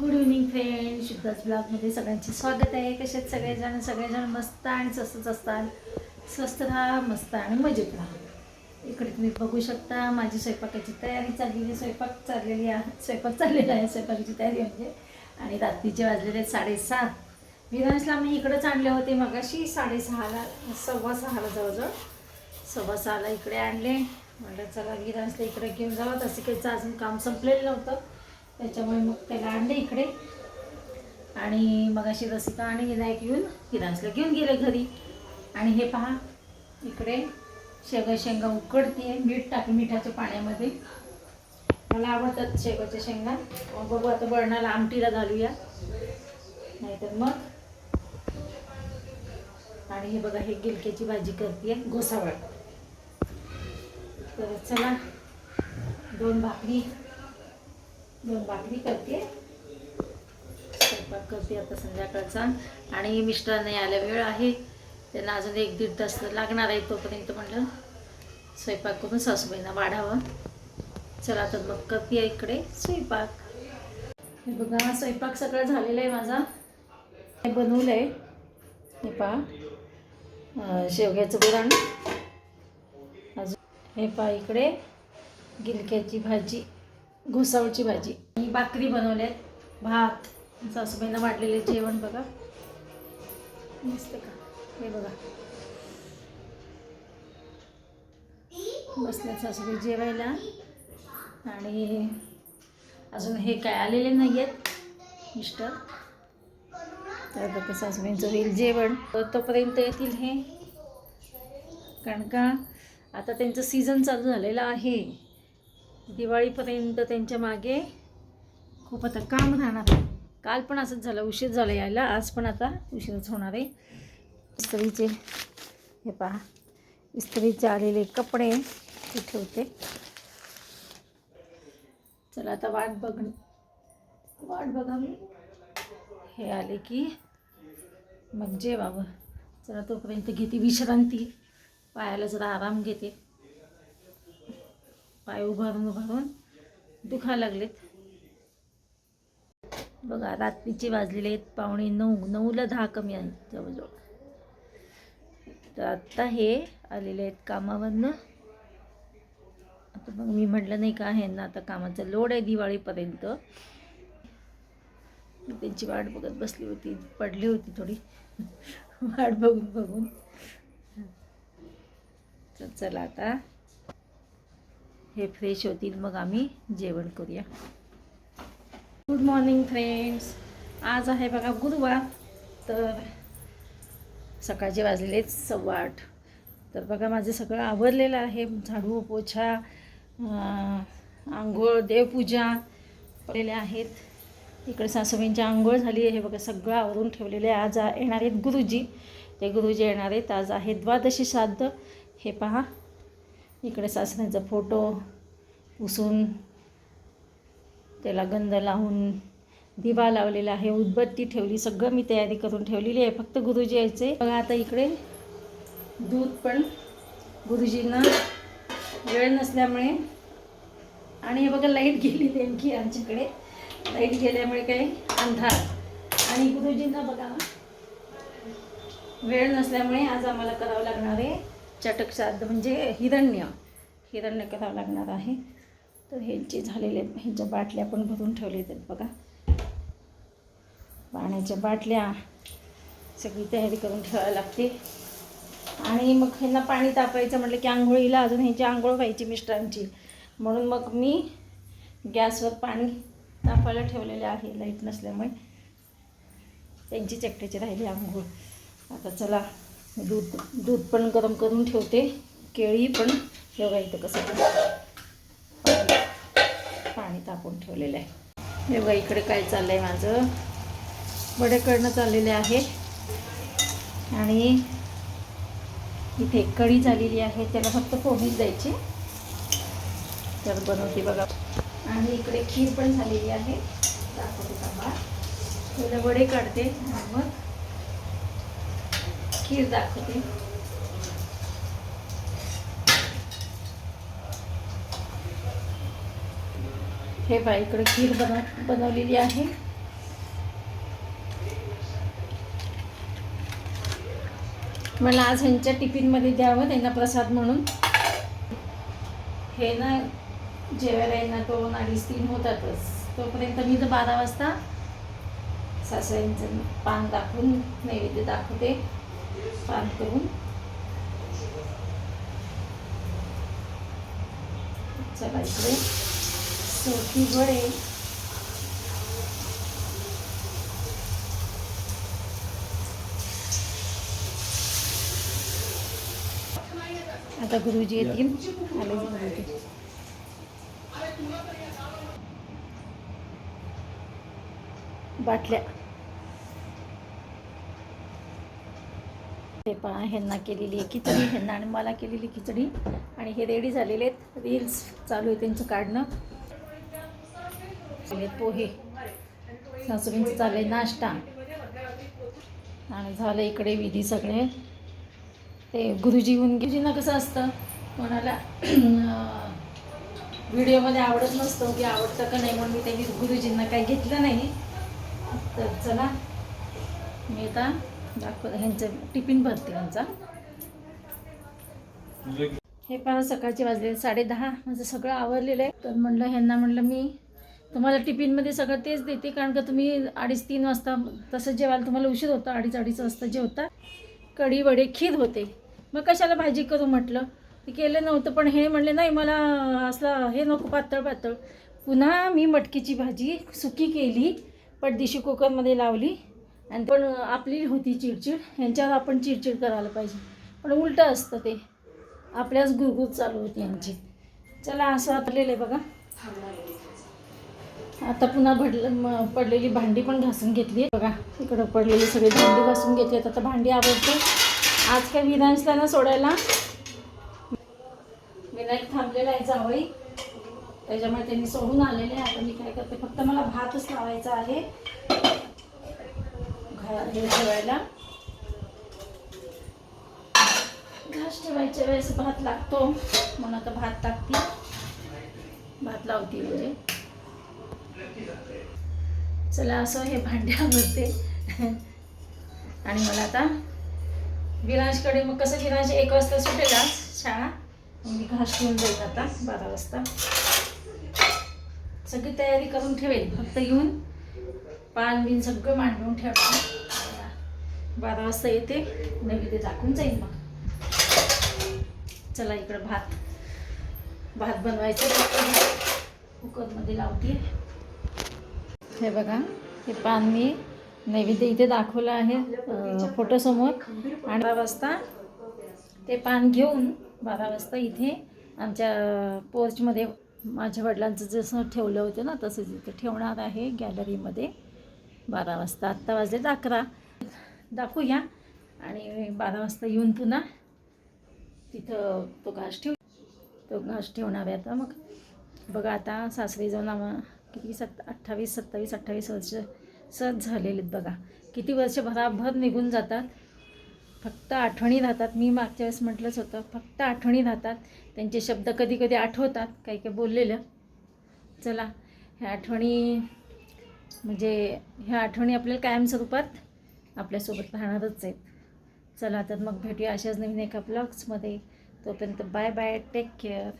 Good evening friend शुद्धाच ब्लॉगमध्ये सगळ्यांचे स्वागत आहे. कशात सगळेजण? सगळेजण मस्त आणि स्वस्तच असतात. स्वस्त राहा मस्त आणि मजेत राहा. इकडे तुम्ही बघू शकता माझी स्वयंपाकाची तयारी चाललेली स्वयंपाक चाललेली आहे. स्वयंपाक चाललेला आहे स्वयंपाकाची तयारी म्हणजे. आणि रात्रीचे वाजलेले आहेत साडेसात. विरांशला मी इकडंच आणले होते मगाशी साडेसहाला सव्वा सहाला जवळजवळ. सव्वा सहाला इकडे आणले. म्हटलं चला विरांशला इकडे घेऊन जावं. तसं काहीच अजून काम संपलेलं नव्हतं. त्याच्यामुळे मग त्याला आणले इकडे. आणि मग अशी रसिका आणि विनायक येऊन विरांशला घेऊन गेले घरी. आणि हे पहा इकडे शेगा शेंगा उकडते मीठ टाक मिठाच्या पाण्यामध्ये. मला आवडतात शेगाच्या शेंगा. मग बघू आता बळणाला आमटीला घालूया. नाहीतर मग आणि हे बघा हे गिलक्याची भाजी करते घोसावळ तर चला दोन भाकरी. दोन भाकरी करते. स्वयंपाक करते आता संध्याकाळचा. आणि मिस्टर नाही आल्या वेळ आहे. त्यांना अजून एक दीड तास लागणार आहे तोपर्यंत म्हटलं स्वयंपाक करून सासूबाईंना वाढावं. चला तर मग करते इकडे स्वयंपाक. हे बघा स्वयंपाक सगळं झालेला आहे माझा. हे बनवलं आहे हे पहा. शेवग्याचं गुराण अजून हे पहा इकडे. गिलक्याची भाजी. घोसावळची भाजी. आणि भाकरी बनवल्यात. भात सासूबाईंना वाढलेले जेवण बघा. मस्त का? हे बघा. बसले सासूबाई जेवायला. आणि अजून हे काय आलेले नाही आहेत मिस्टर. तर बघा सासूबाईंचं होईल जेवण. तर तोपर्यंत येतील हे. कारण का? आता त्यांचं सीझन चालू झालेलं आहे. दिवाळीपर्यंत त्यांच्या मागे खूप आता काम राहणार आहे. काल पण असंच झालं उशीर झाला यायला आज पण आता उशीरच होणार आहे. इस्त्रीचे हे पहा इस्त्रीचे आलेले कपडे ते ठेवते. चला आता वाट बघ वाट बघा मी हे आले की मग जे बाबा चला तोपर्यंत घेते विश्रांती. पायाला जरा आराम घेते. पाय उभारून उभारून दुखा लागलेत. बघा रात्रीचे वाजलेले आहेत पावणे नऊ नऊला दहा कमी आहेत जवळजवळ. तर आत्ता हे आलेले आहेत कामावरनं. आता मग मी म्हटलं नाही का ह्यांना आता कामाचा लोड आहे दिवाळीपर्यंत. मी त्यांची वाट बघत बसली होती पडली होती थोडी. वाट बघून बघून. तर चला आता हे फ्रेश होतील मग आम्ही जेवण करूया. गुड मॉर्निंग फ्रेंड्स आज आहे बघा गुरुवार तर सकाळचे वाजलेले सव्वा आठ. तर बघा माझं सगळं आवरलेलं आहे झाडू पोछा आंघोळ देवपूजा पडलेल्या आहेत. इकडे सासूबाईंची आंघोळ झाली आहे बघा सगळं आवरून ठेवलेले आहे. आज येणार आहेत गुरुजी. ते गुरुजी येणार आहेत. आज आहे द्वादशी श्राद्ध. हे पहा इकडे सासऱ्यांचा फोटो पुसून त्याला गंध लावून दिवा लावलेला आहे उदबत्ती ठेवली सगळं मी तयारी करून ठेवलेली आहे. फक्त गुरुजी यायचे. बघा आता इकडे दूध पण गुरुजींना वेळ नसल्यामुळे. आणि हे बघा लाइट गेली नेमकी आमच्याकडे. लाइट गेल्यामुळे काही अंधार. आणि गुरुजींना बघा वेळ नसल्यामुळे आज आम्हाला करावं लागणार आहे. चटक श्राद्ध म्हणजे हिरण्य. हिरण्य करावं लागणार आहे? तर ह्यांचे झालेले ह्यांच्या बाटल्या पण भरून ठेवले आहेत बघा. पाण्याच्या बाटल्या सगळी तयारी करून ठेवावी लागते. आणि मग ह्यांना पाणी तापायचं म्हटलं की आंघोळीला अजून ह्यांची आंघोळ व्हायची मिस्टरांची. म्हणून मग मी गॅसवर पाणी तापायला ठेवलेले आहे लाइट नसल्यामुळे. त्यांची चकट्याची राहिली आंघोळ. आता चला दूध दूध पण गरम करून ठेवते. केळी पण बघा इथं कसं पाणी तापून ठेवलेलं आहे. हे बघा इकडे काय चाललं आहे माझं. वडे करणं चाललेले आहे. आणि इथे कढी झालेली आहे. त्याला फक्त फोडणीच द्यायची. तर बनवते बघा. आणि इकडे खीर पण झालेली आहे. दाखवते थांबा त्याला वडे काढते. मग खीर दाखवते. हे बा इकडे खीर बनव बनवलेली आहे. मला आज ह्यांच्या टिफिनमध्ये द्यावं त्यांना प्रसाद म्हणून. हे ना जेवायला यांना दोन अडीच तीन होतातच. तोपर्यंत मी तर बारा वाजता सासऱ्यांचं पान दाखवून नैवेद्य दाखवते. पान करून चला इकडे सोटी वडे आता गुरुजी येतील आले गुरुजी बाटल्या ते पहा ह्यांना केलेली आहे खिचडी ह्यांना आणि मला केलेली खिचडी. आणि हे रेडी झालेले आहेत. रील्स चालू आहे त्यांचं काढणं. पोहे. सासूबाईंचं चाललंय नाश्ता. आणि झालं इकडे विधी सगळे. ते गुरुजी येऊन गुरुजींना कसं असतं? कोणाला व्हिडिओमध्ये आवडत नसतो की आवडतं का नाही म्हणून मी त्यांनी गुरुजींना काही घेतलं नाही. तर चला मी आता दाखवत ह्यांचं टिफिन भरते ह्यांचा हे पहा सकाळचे वाजले साडे दहा माझं सगळं आवरलेलं आहे. तर म्हणलं ह्यांना म्हणलं मी तुम्हाला टिफिनमध्ये सगळं तेच देते कारण का तुम्ही अडीच तीन वाजता तसं जेवायला तुम्हाला उशीर होता अडीच अडीच वाजता जेवता. कढी वडे खीर होते. मग कशाला भाजी करू म्हटलं? ते केलं नव्हतं पण हे म्हणले नाही मला असलं हे नको पातळ पातळ. पुन्हा मी मटकीची भाजी सुकी केली पटदिशी कुकरमध्ये लावली. आणि पण आपली होती चिडचिड यांच्यावर आपण चिडचिड करायला पाहिजे. पण उलटं असतं ते. आपल्याच गुरगुत चालू होती यांची चला असं आपलेलं आहे बघा. आता पुन्हा भडलं पडलेली भांडी पण घासून घेतली बघा इकडं पडलेली सगळी भांडी घासून घेतली आता भांडी आवडते आज काय विधांशला ना सोडायला? विनायक थांबलेला आहे जावई. त्याच्यामुळे त्यांनी सोडून आलेले आहे. आता मी काय करते फक्त मला भातच लावायचा आहे. घा- हे ठेवायला. घास ठेवायच्या वेळेस भात लागतो. म्हणून आता भात टाकते. भात लावते म्हणजे. चला असं हे भांडे आवडते आणि मला आता विराजकडे मग कसं विराज एक वाजता सुटेल आज? शाळा? मग मी घास घेऊन जाईल आता बारा वाजता. सगळी तयारी करून ठेवेल. फक्त येऊन पान बिन सगळं मांडून ठेवा बारा वाजता येते. नैवेद्य दाखवून जाईल मग. चला इकडं भात. भात बनवायचं कुकरमध्ये लावते हे बघा हे पान मी नैवेद्य इथे दाखवलं आहे फोटोसमोर. आणि बारा वाजता ते पान घेऊन बारा वाजता इथे आमच्या पोर्चमध्ये माझ्या वडिलांचं जसं ठेवलं होतं ना तसंच इथे ठेवणार आहे गॅलरीमध्ये. बारा वाजता आत्ता वाजलेत अकरा. दाखवूया. आणि बारा वाजता येऊन पुन्हा तिथं तो घास ठेव तो घास ठेवणार आहे आता मग. बघा आता सासरी जाऊन आम्हा किती सत् अठ्ठावीस सत्तावीस अठ्ठावीस वर्ष सहज झालेले आहेत बघा. किती वर्ष भराभर निघून जातात. फक्त आठवणी राहतात. मी मागच्या वेळेस म्हटलंच होतं फक्त आठवणी राहतात. त्यांचे शब्द कधी कधी आठवतात काही काही बोललेलं. चला ह्या आठवणी म्हणजे ह्या आठवणी आपल्याला कायमस्वरूपात आपल्यासोबत राहणारच आहेत. चला तर मग भेटूया अशाच नवीन एका ब्लॉग्समध्ये तोपर्यंत बाय बाय टेक केअर